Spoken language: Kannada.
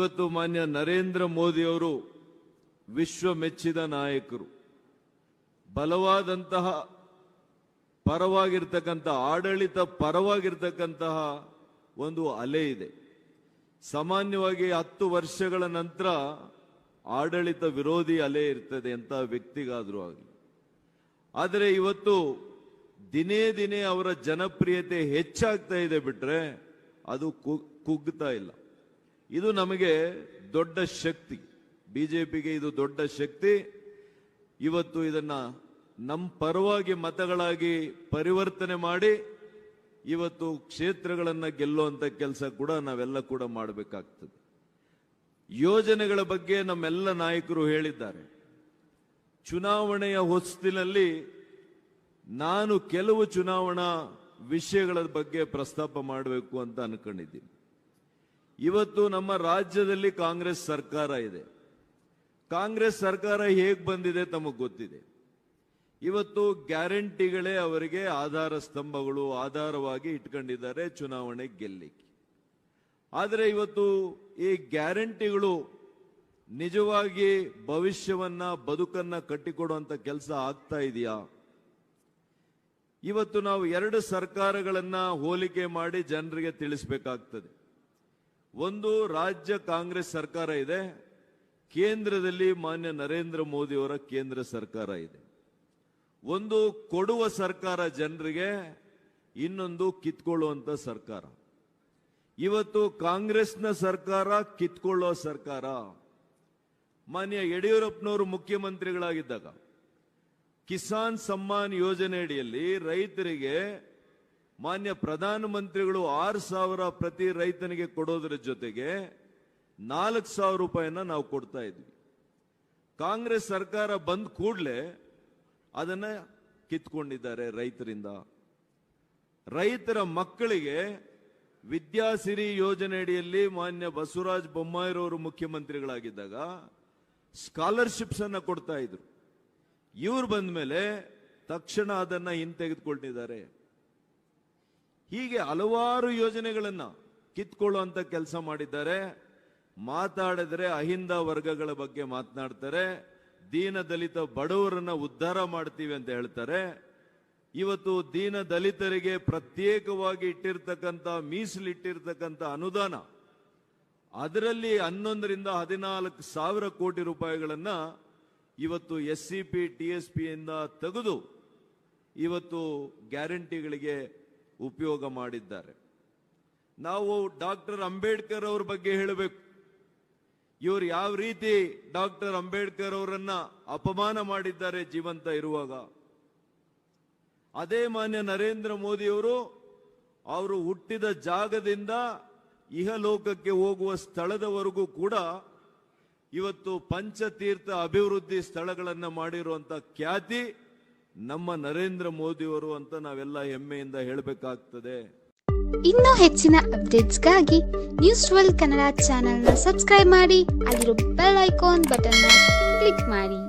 ಇವತ್ತು ಮಾನ್ಯ ನರೇಂದ್ರ ಮೋದಿಯವರು ವಿಶ್ವ ಮೆಚ್ಚಿದ ನಾಯಕರು. ಬಲವಾದಂತಹ ಪರವಾಗಿರ್ತಕ್ಕಂಥ, ಆಡಳಿತ ಪರವಾಗಿರ್ತಕ್ಕಂತಹ ಒಂದು ಅಲೆ ಇದೆ. ಸಾಮಾನ್ಯವಾಗಿ ಹತ್ತು ವರ್ಷಗಳ ನಂತರ ಆಡಳಿತ ವಿರೋಧಿ ಅಲೆ ಇರ್ತದೆ ಅಂತ ವ್ಯಕ್ತಿಗಾದರೂ ಆಗಲಿ. ಆದರೆ ಇವತ್ತು ದಿನೇ ದಿನೇ ಅವರ ಜನಪ್ರಿಯತೆ ಹೆಚ್ಚಾಗ್ತಾ ಇದೆ ಬಿಟ್ರೆ ಅದು ಕುಗ್ತಾ ಇಲ್ಲ. ಇದು ನಮಗೆ ದೊಡ್ಡ ಶಕ್ತಿ. ಬಿಜೆಪಿಗೆ ಇದು ದೊಡ್ಡ ಶಕ್ತಿ. ಇವತ್ತು ಇದನ್ನ ನಮ್ಮ ಪರವಾಗಿ ಮತಗಳಾಗಿ ಪರಿವರ್ತನೆ ಮಾಡಿ ಇವತ್ತು ಕ್ಷೇತ್ರಗಳನ್ನು ಗೆಲ್ಲುವಂಥ ಕೆಲಸ ಕೂಡ ನಾವೆಲ್ಲ ಕೂಡ ಮಾಡಬೇಕಾಗ್ತದೆ. ಯೋಜನೆಗಳ ಬಗ್ಗೆ ನಮ್ಮೆಲ್ಲ ನಾಯಕರು ಹೇಳಿದ್ದಾರೆ. ಚುನಾವಣೆಯ ಹೊಸ್ತಿನಲ್ಲಿ ನಾನು ಕೆಲವು ಚುನಾವಣಾ ವಿಷಯಗಳ ಬಗ್ಗೆ ಪ್ರಸ್ತಾಪ ಮಾಡಬೇಕು ಅಂತ ಅನ್ಕೊಂಡಿದ್ದೀನಿ. ಇವತ್ತು ನಮ್ಮ ರಾಜ್ಯದಲ್ಲಿ ಕಾಂಗ್ರೆಸ್ ಸರ್ಕಾರ ಇದೆ. ಕಾಂಗ್ರೆಸ್ ಸರ್ಕಾರ ಹೇಗೆ ಬಂದಿದೆ ತಮಗೆ ಗೊತ್ತಿದೆ? ಇವತ್ತು ಗ್ಯಾರಂಟಿಗಳೇ ಅವರಿಗೆ ಆಧಾರ ಸ್ತಂಭಗಳು ಆಧಾರವಾಗಿ ಇಟ್ಕೊಂಡಿದ್ದಾರೆ ಚುನಾವಣೆ ಗೆಲ್ಲಿಕ್ಕೆ. ಆದರೆ ಇವತ್ತು ಈ ಗ್ಯಾರಂಟಿಗಳು ನಿಜವಾಗಿ ಭವಿಷ್ಯವನ್ನ, ಬದುಕನ್ನ ಕಟ್ಟಿಕೊಡುವಂತ ಕೆಲಸ ಆಗ್ತಾ ಇದೆಯಾ? ಇವತ್ತು ನಾವು ಎರಡು ಸರ್ಕಾರಗಳನ್ನ ಹೋಲಿಕೆ ಮಾಡಿ ಜನರಿಗೆ ತಿಳಿಸಬೇಕಾಗ್ತದೆ. ಒಂದು ರಾಜ್ಯ ಕಾಂಗ್ರೆಸ್ ಸರ್ಕಾರ ಇದೆ, ಕೇಂದ್ರದಲ್ಲಿ ಮಾನ್ಯ ನರೇಂದ್ರ ಮೋದಿಯವರ ಕೇಂದ್ರ ಸರ್ಕಾರ ಇದೆ. ಒಂದು ಕೊಡುವ ಸರ್ಕಾರ ಜನರಿಗೆ, ಇನ್ನೊಂದು ಕಿತ್ಕೊಳ್ಳುವಂತ ಸರ್ಕಾರ. ಇವತ್ತು ಕಾಂಗ್ರೆಸ್ನ ಸರ್ಕಾರ ಕಿತ್ಕೊಳ್ಳೋ ಸರ್ಕಾರ. ಮಾನ್ಯ ಯಡಿಯೂರಪ್ಪನವರು ಮುಖ್ಯಮಂತ್ರಿಗಳಾಗಿದ್ದಾಗ, ಕಿಸಾನ್ ಸಮ್ಮಾನ್ ಯೋಜನೆ ಅಡಿಯಲ್ಲಿ ರೈತರಿಗೆ ಮಾನ್ಯ ಪ್ರಧಾನಮಂತ್ರಿಗಳು ಆರು ಸಾವಿರ ಪ್ರತಿ ರೈತನಿಗೆ ಕೊಡೋದ್ರ ಜೊತೆಗೆ ನಾಲ್ಕು ಸಾವಿರ ರೂಪಾಯಿನ ನಾವು ಕೊಡ್ತಾ ಇದ್ವಿ. ಕಾಂಗ್ರೆಸ್ ಸರ್ಕಾರ ಬಂದ ಕೂಡಲೇ ಅದನ್ನ ಕಿತ್ಕೊಂಡಿದ್ದಾರೆ ರೈತರಿಂದ. ರೈತರ ಮಕ್ಕಳಿಗೆ ವಿದ್ಯಾಸಿರಿ ಯೋಜನೆ ಅಡಿಯಲ್ಲಿ ಮಾನ್ಯ ಬಸವರಾಜ ಬೊಮ್ಮಾಯಿರವರು ಮುಖ್ಯಮಂತ್ರಿಗಳಾಗಿದ್ದಾಗ ಸ್ಕಾಲರ್ಶಿಪ್ಸ್ ಅನ್ನ ಕೊಡ್ತಾ ಇದ್ರು. ಇವ್ರು ಬಂದ ಮೇಲೆ ತಕ್ಷಣ ಅದನ್ನ ಹಿಂತೆಗೆದುಕೊಂಡಿದ್ದಾರೆ ಹೀಗೆ ಹಲವಾರು ಯೋಜನೆಗಳನ್ನು ಕಿತ್ಕೊಳ್ಳುವಂತ ಕೆಲಸ ಮಾಡಿದ್ದಾರೆ. ಮಾತಾಡಿದ್ರೆ ಅಹಿಂದ ವರ್ಗಗಳ ಬಗ್ಗೆ ಮಾತನಾಡ್ತಾರೆ. ದೀನ ದಲಿತ ಬಡವರನ್ನ ಉದ್ಧಾರ ಮಾಡ್ತೀವಿ ಅಂತ ಹೇಳ್ತಾರೆ. ಇವತ್ತು ದೀನ ದಲಿತರಿಗೆ ಪ್ರತ್ಯೇಕವಾಗಿ ಇಟ್ಟಿರ್ತಕ್ಕಂಥ, ಮೀಸಲಿಟ್ಟಿರ್ತಕ್ಕಂಥ ಅನುದಾನ, ಅದರಲ್ಲಿ ಹನ್ನೊಂದರಿಂದ ಹದಿನಾಲ್ಕು ಸಾವಿರ ಕೋಟಿ ರೂಪಾಯಿಗಳನ್ನು ಇವತ್ತು S C P, T S ಪಿಯಿಂದ ತೆಗೆದು ಇವತ್ತು ಗ್ಯಾರಂಟಿಗಳಿಗೆ ಉಪಯೋಗ ಮಾಡಿದ್ದಾರೆ. ನಾವು ಡಾಕ್ಟರ್ ಅಂಬೇಡ್ಕರ್ ಅವ್ರ ಬಗ್ಗೆ ಹೇಳಬೇಕು. ಇವರು ಯಾವ ರೀತಿ ಡಾಕ್ಟರ್ ಅಂಬೇಡ್ಕರ್ ಅವರನ್ನ ಅಪಮಾನ ಮಾಡಿದ್ದಾರೆ ಜೀವಂತ ಇರುವಾಗ. ಅದೇ ಮಾನ್ಯ ನರೇಂದ್ರ ಮೋದಿಯವರು ಅವರು ಹುಟ್ಟಿದ ಜಾಗದಿಂದ ಇಹಲೋಕಕ್ಕೆ ಹೋಗುವ ಸ್ಥಳದವರೆಗೂ ಕೂಡ ಇವತ್ತು ಪಂಚತೀರ್ಥ ಅಭಿವೃದ್ಧಿ ಸ್ಥಳಗಳನ್ನು ಮಾಡಿರುವಂತ ಖ್ಯಾತಿ ನಮ್ಮ ನರೇಂದ್ರ ಮೋದಿಯವರು ಅಂತ ನಾವೆಲ್ಲ ಹೆಮ್ಮೆಯಿಂದ ಹೇಳಬೇಕಾಗ್ತದೆ. ಇನ್ನೂ ಹೆಚ್ಚಿನ ಅಪ್ಡೇಟ್ಸ್ಗಾಗಿ ನ್ಯೂಸ್ ಟ್ವೆಲ್ ಕನ್ನಡ ಚಾನೆಲ್ನ ಸಬ್ಸ್ಕ್ರೈಬ್ ಮಾಡಿ, ಅಲ್ಲಿರೋ ಬೆಲ್ ಐಕಾನ್ ಬಟನ್ನ ಕ್ಲಿಕ್ ಮಾಡಿ.